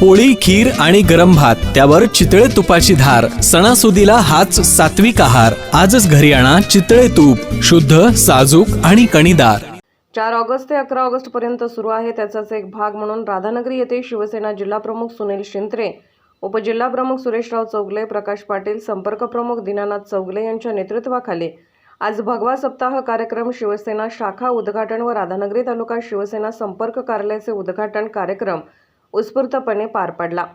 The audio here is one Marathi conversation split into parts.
पोळी खीर आणि गरम भात त्यावर चितळे तुपाची धार सणासुदीला हाच सात्विक आहार. आजच घरी आणा चितळे तूप शुद्ध साजूक आणि कणीदार. चार ऑगस्ट ते अकरा ऑगस्ट पर्यंत सुरू आहे त्याचाच एक भाग म्हणून राधानगरी येथे शिवसेना जिल्हाप्रमुख सुनील शिंत्रे उपजिल्हाप्रमुख सुरेशराव चौगले प्रकाश पाटील संपर्क प्रमुख दीनानाथ चौगले यांच्या नेतृत्वाखाली. आज भगवा सप्ताह कार्यक्रम शिवसेना शाखा उद्घाटन व राधानगरी तालुका शिवसेना संपर्क कार्यालयाचे उद्घाटन कार्यक्रम उत्स्फूर्तपणे पार पडला.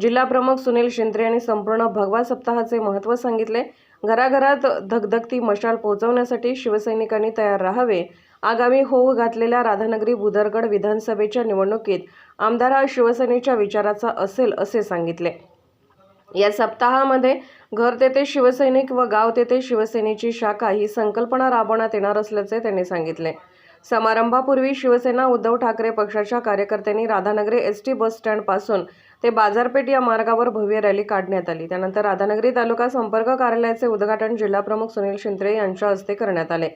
जिल्हाप्रमुख सुनील शिंत्रे यांनी संपूर्ण भगवा सप्ताहाचे महत्त्व सांगितले. घराघरात धगधगती मशाल पोहोचवण्यासाठी शिवसैनिकांनी तयार राहावे. आगामी होऊ घातलेल्या राधानगरी बुदरगड विधानसभेच्या निवडणुकीत आमदार हा शिवसेनेच्या विचाराचा असेल असे सांगितले. या सप्ताहामध्ये घर तेथे शिवसैनिक व गाव तेथे शिवसेनेची शाखा ही संकल्पना राबवण्यात येणार असल्याचे त्यांनी सांगितले. समारंभापूर्वी शिवसेना उद्धव ठाकरे पक्षाच्या कार्यकर्त्यांनी राधानगरी एस टी बस स्टँडपासून ते बाजारपेठ या मार्गावर भव्य रॅली काढण्यात आली. त्यानंतर राधानगरी तालुका संपर्क कार्यालयाचे उद्घाटन जिल्हाप्रमुख सुनील शिंत्रे यांच्या हस्ते करण्यात आले.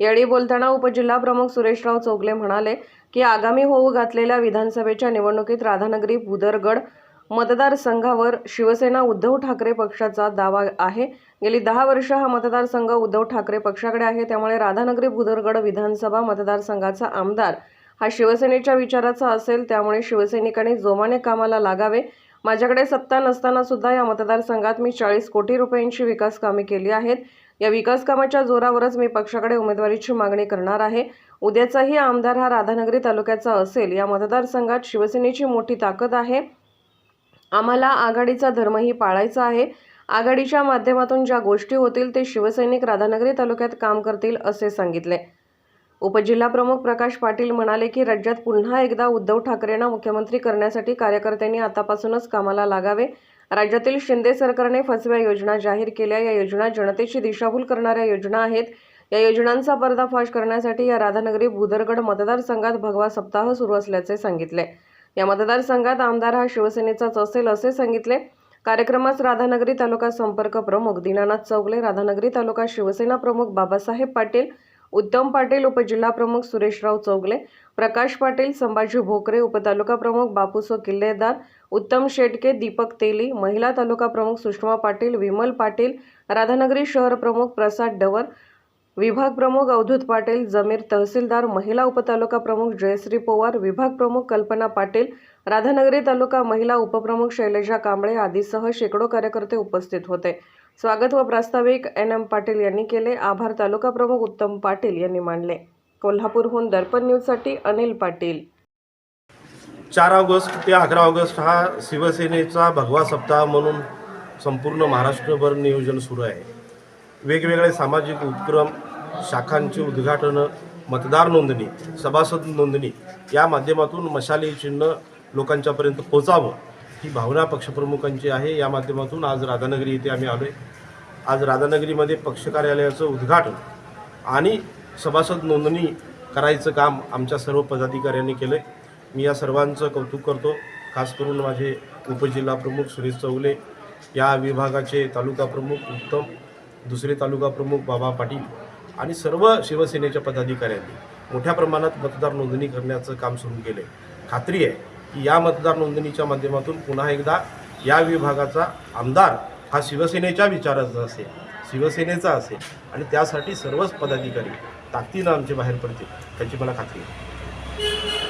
यावेळी बोलताना उपजिल्हाप्रमुख सुरेशराव चोगले म्हणाले की आगामी होऊ घातलेल्या विधानसभेच्या निवडणुकीत राधानगरी भुदरगड मतदारसंघावर शिवसेना उद्धव ठाकरे पक्षाचा दावा आहे. गेली दहा वर्ष हा मतदारसंघ उद्धव ठाकरे पक्षाकडे आहे. त्यामुळे राधानगरी बुदरगड विधानसभा मतदारसंघाचा आमदार हा शिवसेनेच्या विचाराचा असेल. त्यामुळे शिवसैनिकांनी जोमाने कामाला लागावे. माझ्याकडे सत्ता नसताना सुद्धा या मतदारसंघात मी चाळीस कोटी रुपयांची विकास कामे केली आहेत. या विकास कामाच्या जोरावरच मी पक्षाकडे उमेदवारीची मागणी करणार आहे. उद्याचाही आमदार हा राधानगरी तालुक्याचा असेल. या मतदारसंघात शिवसेनेची मोठी ताकद आहे. आम्हाला आघाडीचा धर्मही पाळायचा आहे. आघाडीच्या माध्यमातून ज्या गोष्टी होतील ते शिवसैनिक राधानगरी तालुक्यात काम करतील असे सांगितले. उपजिल्हाप्रमुख प्रकाश पाटील म्हणाले की राज्यात पुन्हा एकदा उद्धव ठाकरेंना मुख्यमंत्री करण्यासाठी कार्यकर्त्यांनी आतापासूनच कामाला लागावे. राज्यातील शिंदे सरकारने फसव्या योजना जाहीर केल्या. या योजना जनतेची दिशाभूल करणाऱ्या योजना आहेत. या योजनांचा पर्दाफाश करण्यासाठी या राधानगरी भूदरगड मतदारसंघात भगवा सप्ताह सुरू असल्याचे सांगितले. या मतदारसंघात आमदार हा शिवसेनेचाच असेल असे सांगितले. कार्यक्रमास राधानगरी तालुका संपर्क प्रमुख दीनानाथ चौगले राधानगरी तालुका शिवसेना प्रमुख बाबासाहेब पाटील उत्तम पाटील उपजिल्हाप्रमुख सुरेशराव चौगले प्रकाश पाटील संभाजी भोकरे उपतालुका प्रमुख बापूसो किल्लेदार उत्तम शेटके दीपक तेली महिला तालुका प्रमुख सुषमा पाटील विमल पाटील राधानगरी शहर प्रमुख प्रसाद डवर विभाग प्रमुख अवधूत पाटील जमीर तहसीलदार महिला उपतालुका प्रमुख जयश्री पवार विभाग प्रमुख कल्पना पाटील राधानगरी तालुका महिला उपप्रमुख शैलजा कांबळे आदीसह शेकडो कार्यकर्ते उपस्थित होते. स्वागत व प्रास्ताविक एन एम पाटील यांनी केले. आभार तालुका प्रमुख उत्तम पाटील यांनी मानले. कोल्हापूरहून दर्पण न्यूजसाठी अनिल पाटील. चार ऑगस्ट ते अकरा ऑगस्ट हा शिवसेनेचा भगवा सप्ताह म्हणून संपूर्ण महाराष्ट्रभर नियोजन सुरू आहे. वेगवेगळे सामाजिक उपक्रम शाखांची उद्घाटनं मतदार नोंदणी सभासद नोंदणी या माध्यमातून मशाली चिन्ह लोकांच्यापर्यंत पोचावं ही भावना पक्षप्रमुखांची आहे. या माध्यमातून आज राधानगरी येथे आम्ही आलो आहे आज राधानगरीमध्ये पक्ष कार्यालयाचं उद्घाटन आणि सभासद नोंदणी करायचं काम आमच्या सर्व पदाधिकाऱ्यांनी केलं आहे मी या सर्वांचं कौतुक करतो. खास करून माझे उपजिल्हा प्रमुख सुरेश चौगले या विभागाचे तालुका प्रमुख उत्तम दुसरे तालुका प्रमुख बाबा पाटील आणि सर्व शिवसेनेच्या पदाधिकाऱ्यांनी मोठ्या प्रमाणात मतदार नोंदणी करण्याचं काम सुरू केलं आहे खात्री आहे की या मतदार नोंदणीच्या माध्यमातून पुन्हा एकदा या विभागाचा आमदार हा शिवसेनेच्या विचाराचा असेल शिवसेनेचा असेल आणि त्यासाठी सर्वच पदाधिकारी ताकदीनं आमचे बाहेर पडतील त्याची मला खात्री आहे.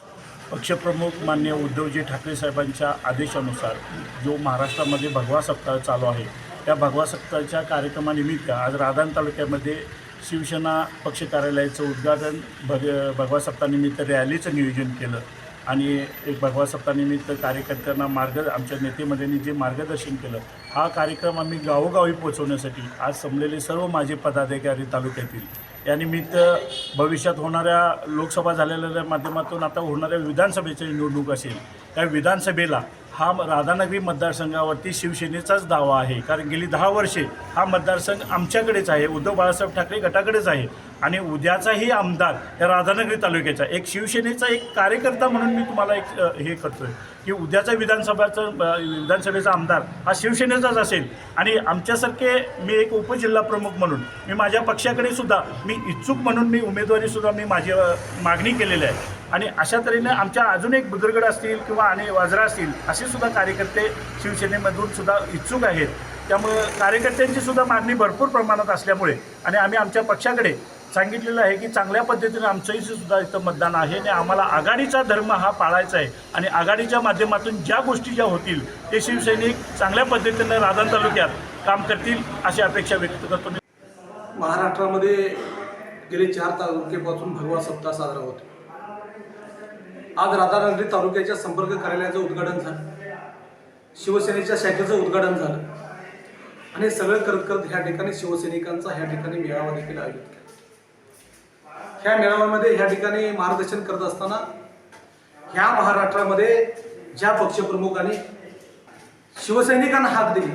पक्षप्रमुख मान्य उद्धवजी ठाकरे साहेबांच्या आदेशानुसार जो महाराष्ट्रामध्ये भगवा सप्ताह चालू आहे त्या भगवा सप्ताहाच्या कार्यक्रमानिमित्त आज राधान तालुक्यामध्ये शिवसेना पक्ष कार्यालयाचं उद्घाटन भग भगवा सप्ताहानिमित्त रॅलीचं नियोजन केलं. आणि एक भगवा सप्ताहानिमित्त कार्यकर्त्यांना मार्ग आमच्या नेतेमंडळींनी जे मार्गदर्शन केलं हा कार्यक्रम आम्ही गावोगावी पोहोचवण्यासाठी आज संपलेले सर्व माझे पदाधिकारी तालुक्यातील. यानिमित्त भविष्यात होणाऱ्या लोकसभा झालेल्या माध्यमातून आता होणाऱ्या विधानसभेची निवडणूक असेल त्या विधानसभेला हा राधानगरी मतदारसंघावरती शिवसेनेचाच दावा आहे. कारण गेली दहा वर्षे हा मतदारसंघ आमच्याकडेच आहे. उद्धव बाळासाहेब ठाकरे गटाकडेच आहे. आणि उद्याचाही आमदार या राधानगरी तालुक्याचा एक शिवसेनेचा एक कार्यकर्ता म्हणून मी तुम्हाला एक हे हे करतोय की उद्याचा विधानसभाचा विधानसभेचा आमदार हा शिवसेनेचाच असेल. आणि आमच्यासारखे मी एक उपजिल्हा प्रमुख म्हणून मी माझ्या पक्षाकडे सुद्धा मी इच्छुक म्हणून मी उमेदवारीसुद्धा मी माझी मागणी केलेली आहे. आणि अशा तऱ्हेनं आमच्या अजून एक बुजुर्गड असतील किंवा आणि वाजरा असतील असे सुद्धा कार्यकर्ते शिवसेनेमधून सुद्धा इच्छुक आहेत. त्यामुळं कार्यकर्त्यांची सुद्धा मागणी भरपूर प्रमाणात असल्यामुळे आणि आम्ही आमच्या पक्षाकडे सांगितलेलं आहे की चांगल्या पद्धतीने आमचंही सुद्धा इथं मतदान आहे आणि आम्हाला आघाडीचा धर्म हा पाळायचा आहे. आणि आघाडीच्या माध्यमातून ज्या गोष्टी ज्या होतील ते शिवसैनिक चांगल्या पद्धतीनं राधन तालुक्यात काम करतील अशी अपेक्षा व्यक्त करतो. महाराष्ट्रामध्ये गेले चार तालुक्यापासून भगवा सप्ताह साजरा होतो. आज राधानगरी तालुक्याच्या संपर्क कार्यालयाचं उद्घाटन झालं. शिवसेनेच्या शाखेचं उद्घाटन झालं. आणि सगळं करत करत ह्या ठिकाणी शिवसैनिकांचा ह्या ठिकाणी मेळावा देखील आयोजित केला. ह्या मेळाव्यामध्ये ह्या ठिकाणी मार्गदर्शन करत असताना ह्या महाराष्ट्रामध्ये ज्या पक्षप्रमुखांनी शिवसैनिकांना हाक दिली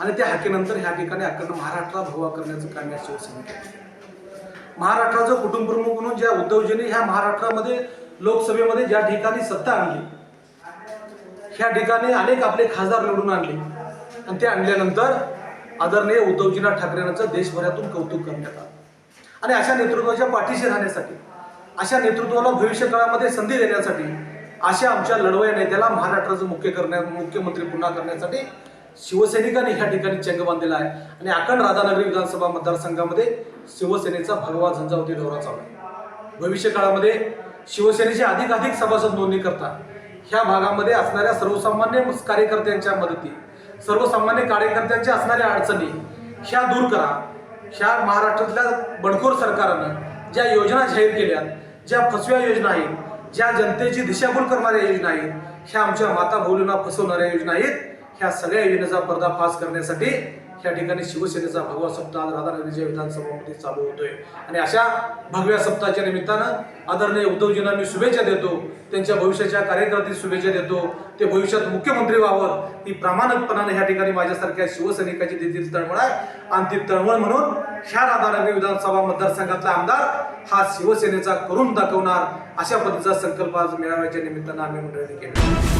आणि त्या हाकेनंतर ह्या ठिकाणी अखंड महाराष्ट्राला भगवा करण्याचं काम या शिवसैनिक महाराष्ट्राचं कुटुंबप्रमुख म्हणून ज्या उद्धवजींनी ह्या महाराष्ट्रामध्ये लोकसभेमध्ये ज्या ठिकाणी सत्ता आणली ह्या ठिकाणी अनेक आपले खासदार निवडून आणले. आणि ते आणल्यानंतर आदरणीय उद्धवजींना ठाकरे यांचं देशभरातून कौतुक करण्यात आलं. आणि अशा नेतृत्वाच्या पाठीशी राहण्यासाठी अशा नेतृत्वाला भविष्य काळामध्ये संधी देण्यासाठी अशा आमच्या लढवया नेत्याला महाराष्ट्राचं मुख्य करण्या मुख्यमंत्री पुन्हा करण्यासाठी शिवसैनिकांनी ह्या ठिकाणी चंग बांधलेला आहे. आणि अखंड राधानगरी विधानसभा मतदारसंघामध्ये शिवसेनेचा भगवा झंझावती दौरा चालू आहे. भविष्य काळामध्ये अधिकाधिक सभासद नोंदणी करता ह्या भागामध्ये असणाऱ्या सर्वसामान्य कार्यकर्त्यांच्या मदती सर्वसामान्य कार्यकर्त्यांच्या असणाऱ्या अडचणी ह्या दूर करा. ह्या महाराष्ट्रातल्या बडखोर सरकारनं ज्या योजना जाहीर केल्या ज्या फसव्या योजना आहेत ज्या जनतेची दिशाभूल करणाऱ्या योजना आहेत ह्या आमच्या माता बोलींना फसवणाऱ्या योजना आहेत ह्या सगळ्या योजनेचा पर्दाफाश करण्यासाठी या ठिकाणी शिवसेनेचा भगवा सप्ताह आज राधानगरीच्या विधानसभामध्ये चालू होतोय. आणि अशा भगव्या सप्ताहाच्या निमित्तानं आदरणीय उद्धवजींना मी शुभेच्छा देतो. त्यांच्या भविष्याच्या कार्यकर्ते शुभेच्छा देतो. ते भविष्यात मुख्यमंत्री व्हावं ही प्रामाणिकपणाने ह्या ठिकाणी माझ्यासारख्या शिवसैनिकाची देखील तळमळ आहे. आणि ती तळमळ म्हणून ह्या राधानगरी विधानसभा मतदारसंघातला आमदार हा शिवसेनेचा करून दाखवणार अशा पद्धतीचा संकल्प आज मेळाव्याच्या निमित्तानं आम्ही मंडळीने केला.